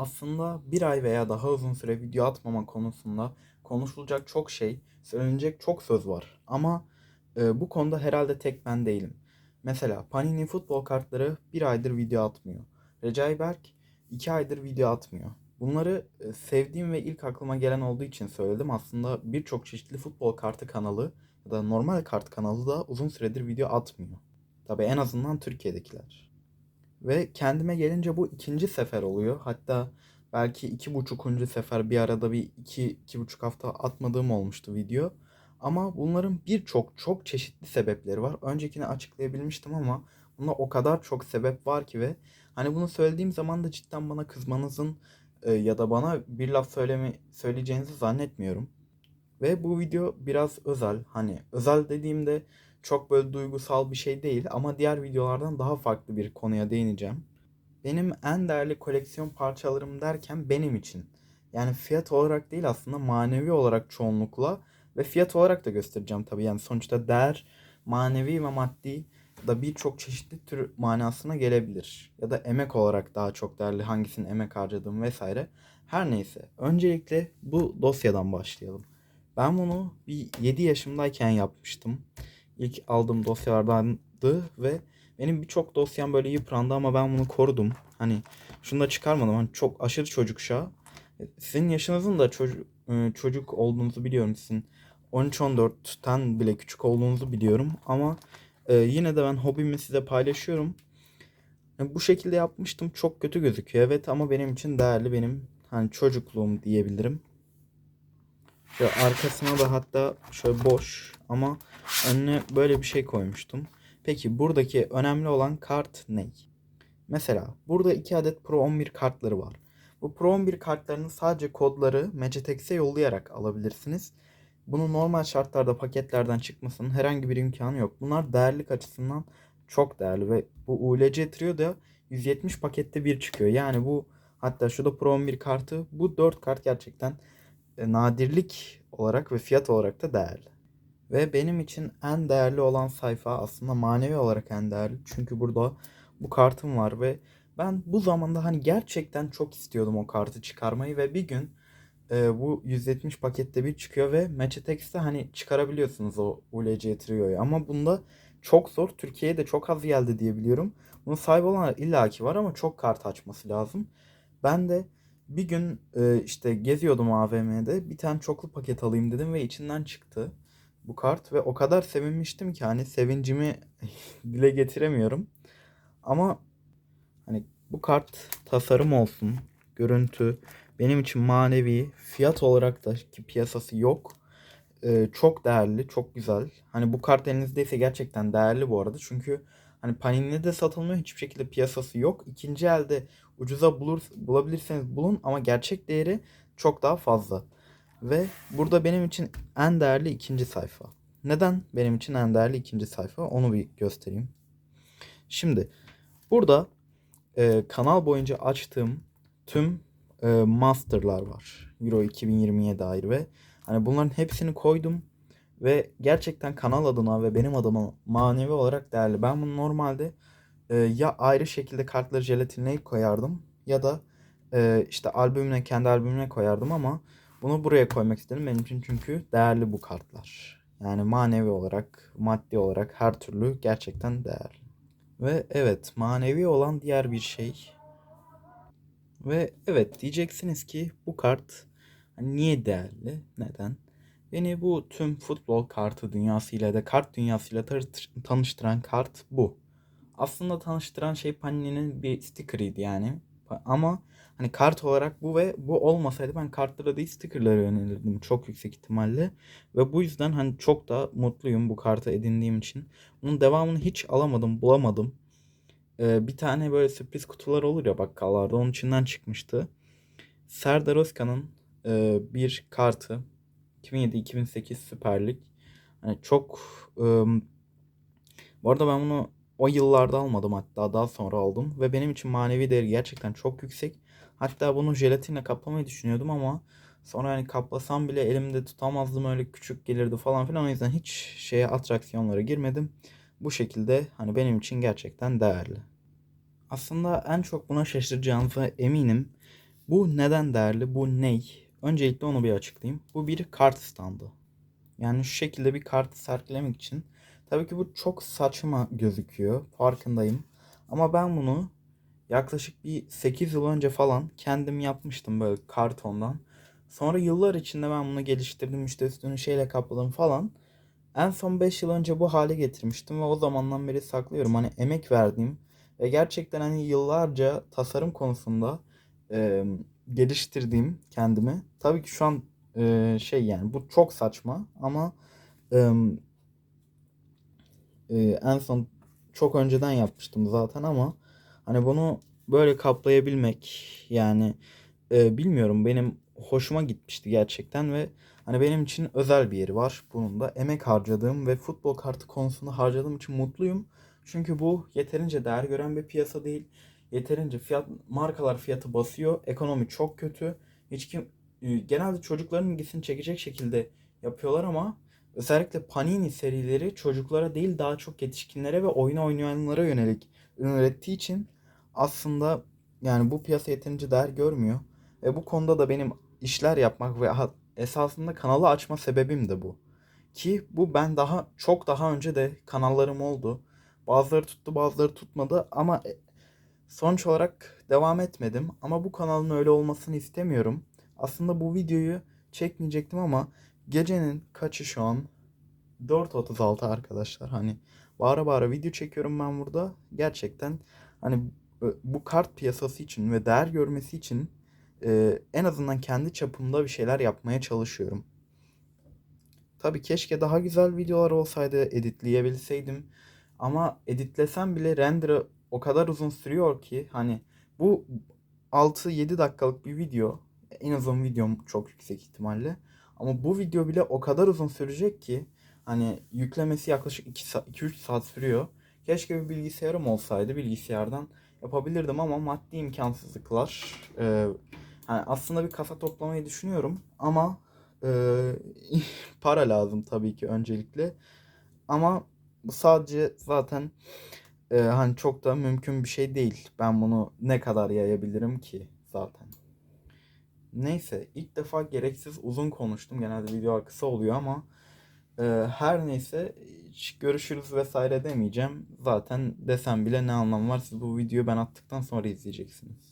Aslında bir ay veya daha uzun süre video atmama konusunda konuşulacak çok şey, söylenecek çok söz var. Ama e, bu konuda herhalde tek ben değilim. Mesela Panini futbol kartları bir aydır video atmıyor. Recai Berk iki aydır video atmıyor. Bunları e, sevdiğim ve ilk aklıma gelen olduğu için söyledim. Aslında birçok çeşitli futbol kartı kanalı ya da normal kart kanalı da uzun süredir video atmıyor. Tabii en azından Türkiye'dekiler. Ve kendime gelince bu ikinci sefer oluyor. Hatta belki iki buçukuncu sefer bir arada bir iki, iki buçuk hafta atmadığım olmuştu video. Ama bunların birçok çok çeşitli sebepleri var. Öncekini açıklayabilmiştim ama bunda o kadar çok sebep var ki ve hani bunu söylediğim zaman da cidden bana kızmanızın e, ya da bana bir laf söyleme söyleyeceğinizi zannetmiyorum. Ve bu video biraz özel. Hani özel dediğimde çok böyle duygusal bir şey değil ama diğer videolardan daha farklı bir konuya değineceğim. Benim en değerli koleksiyon parçalarım derken benim için. Yani fiyat olarak değil aslında manevi olarak çoğunlukla ve fiyat olarak da göstereceğim tabii. Yani sonuçta değer manevi ve maddi da birçok çeşitli tür manasına gelebilir. Ya da emek olarak daha çok değerli hangisinin emek harcadığım vesaire. Her neyse. Öncelikle bu dosyadan başlayalım. Ben bunu bir 7 yaşımdayken yapmıştım. İlk aldığım dosyalardandı ve benim birçok dosyam böyle yıprandı ama ben bunu korudum. Hani şunu da çıkarmadım. Hani çok aşırı çocukça. Sizin yaşınızın da çocuk, çocuk olduğunuzu biliyorum. Sizin 13-14'ten bile küçük olduğunuzu biliyorum. Ama e, yine de ben hobimi size paylaşıyorum. Bu şekilde yapmıştım. Çok kötü gözüküyor. Evet ama benim için değerli. Benim hani çocukluğum diyebilirim. Şöyle arkasına da hatta şöyle boş ama önüne böyle bir şey koymuştum. Peki buradaki önemli olan kart ne? Mesela burada 2 adet Pro 11 kartları var. Bu Pro 11 kartlarının sadece kodları Magitex'e yollayarak alabilirsiniz. Bunun normal şartlarda paketlerden çıkmasının herhangi bir imkanı yok. Bunlar değerlik açısından çok değerli ve bu ULC Trio da 170 pakette bir çıkıyor. Yani bu hatta şurada Pro 11 kartı bu 4 kart gerçekten nadirlik olarak ve fiyat olarak da değerli. Ve benim için en değerli olan sayfa aslında manevi olarak en değerli. Çünkü burada bu kartım var ve ben bu zamanda hani gerçekten çok istiyordum o kartı çıkarmayı ve bir gün e, bu 170 pakette bir çıkıyor ve Match hani çıkarabiliyorsunuz o ULC Trio'yu ama bunda çok zor. Türkiye'ye de çok az geldi diye biliyorum. Bunun sahibi olanlar illaki var ama çok kart açması lazım. Ben de bir gün e, işte geziyordum AVM'de bir tane çoklu paket alayım dedim ve içinden çıktı bu kart ve o kadar sevinmiştim ki hani sevincimi dile getiremiyorum. Ama hani bu kart tasarım olsun, görüntü benim için manevi, fiyat olarak da ki piyasası yok. Ee, çok değerli, çok güzel. Hani bu kart elinizdeyse gerçekten değerli bu arada. Çünkü hani Panini'de de satılmıyor. Hiçbir şekilde piyasası yok. İkinci elde ucuza bulur, bulabilirseniz bulun ama gerçek değeri çok daha fazla. Ve burada benim için en değerli ikinci sayfa. Neden benim için en değerli ikinci sayfa? Onu bir göstereyim. Şimdi burada e, kanal boyunca açtığım tüm e, masterlar var. Euro 2020'ye dair ve hani bunların hepsini koydum ve gerçekten kanal adına ve benim adıma manevi olarak değerli. Ben bunu normalde e, ya ayrı şekilde kartları jelatinleyip koyardım ya da e, işte albümüne kendi albümüne koyardım ama bunu buraya koymak istedim benim için çünkü değerli bu kartlar. Yani manevi olarak, maddi olarak her türlü gerçekten değerli. Ve evet manevi olan diğer bir şey. Ve evet diyeceksiniz ki bu kart niye değerli? Neden? Beni bu tüm futbol kartı dünyasıyla da kart dünyasıyla tanıştıran kart bu. Aslında tanıştıran şey Panini'nin bir sticker'ıydı yani. Ama hani kart olarak bu ve bu olmasaydı ben kartlara değil sticker'lara yönelirdim çok yüksek ihtimalle. Ve bu yüzden hani çok da mutluyum bu kartı edindiğim için. Bunun devamını hiç alamadım, bulamadım. Ee, bir tane böyle sürpriz kutular olur ya bakkallarda onun içinden çıkmıştı. Serdar Özkan'ın e, bir kartı 2007-2008 Süper Lig. Hani çok e, bu arada ben bunu o yıllarda almadım hatta daha sonra aldım ve benim için manevi değeri gerçekten çok yüksek. Hatta bunu jelatinle kaplamayı düşünüyordum ama sonra hani kaplasam bile elimde tutamazdım öyle küçük gelirdi falan filan o yüzden hiç şeye atraksiyonlara girmedim. Bu şekilde hani benim için gerçekten değerli. Aslında en çok buna şaşıracağınıza eminim. Bu neden değerli? Bu ney? Öncelikle onu bir açıklayayım. Bu bir kart standı. Yani şu şekilde bir kart sergilemek için. Tabii ki bu çok saçma gözüküyor. Farkındayım. Ama ben bunu yaklaşık bir 8 yıl önce falan kendim yapmıştım böyle kartondan. Sonra yıllar içinde ben bunu geliştirdim. işte üstünü şeyle kapladım falan. En son 5 yıl önce bu hale getirmiştim ve o zamandan beri saklıyorum. Hani emek verdiğim ve gerçekten hani yıllarca tasarım konusunda e, geliştirdiğim kendimi. Tabii ki şu an e, şey yani bu çok saçma ama e, en son çok önceden yapmıştım zaten ama hani bunu böyle kaplayabilmek yani e, bilmiyorum benim hoşuma gitmişti gerçekten ve hani benim için özel bir yeri var. Bunun da emek harcadığım ve futbol kartı konusunda harcadığım için mutluyum. Çünkü bu yeterince değer gören bir piyasa değil. Yeterince fiyat markalar fiyatı basıyor. Ekonomi çok kötü. Hiç kim e, genelde çocukların ilgisini çekecek şekilde yapıyorlar ama özellikle Panini serileri çocuklara değil daha çok yetişkinlere ve oyun oynayanlara yönelik ürün ürettiği için aslında yani bu piyasa yeterince değer görmüyor. Ve bu konuda da benim işler yapmak ve esasında kanalı açma sebebim de bu. Ki bu ben daha çok daha önce de kanallarım oldu. Bazıları tuttu, bazıları tutmadı ama sonuç olarak devam etmedim. Ama bu kanalın öyle olmasını istemiyorum. Aslında bu videoyu çekmeyecektim ama gecenin kaçı şu an? 4.36 arkadaşlar. Hani bağıra bağıra video çekiyorum ben burada. Gerçekten hani bu kart piyasası için ve değer görmesi için e, en azından kendi çapımda bir şeyler yapmaya çalışıyorum. Tabii keşke daha güzel videolar olsaydı editleyebilseydim. Ama editlesem bile render'ı o kadar uzun sürüyor ki hani bu 6-7 dakikalık bir video. En uzun videom çok yüksek ihtimalle. Ama bu video bile o kadar uzun sürecek ki hani yüklemesi yaklaşık 2-3 saat sürüyor. Keşke bir bilgisayarım olsaydı bilgisayardan yapabilirdim ama maddi imkansızlıklar. Ee, hani aslında bir kasa toplamayı düşünüyorum ama e, para lazım tabii ki öncelikle. Ama bu sadece zaten e, hani çok da mümkün bir şey değil. Ben bunu ne kadar yayabilirim ki zaten. Neyse ilk defa gereksiz uzun konuştum. Genelde videolar kısa oluyor ama e, her neyse görüşürüz vesaire demeyeceğim. Zaten desem bile ne anlamı var? Siz bu videoyu ben attıktan sonra izleyeceksiniz.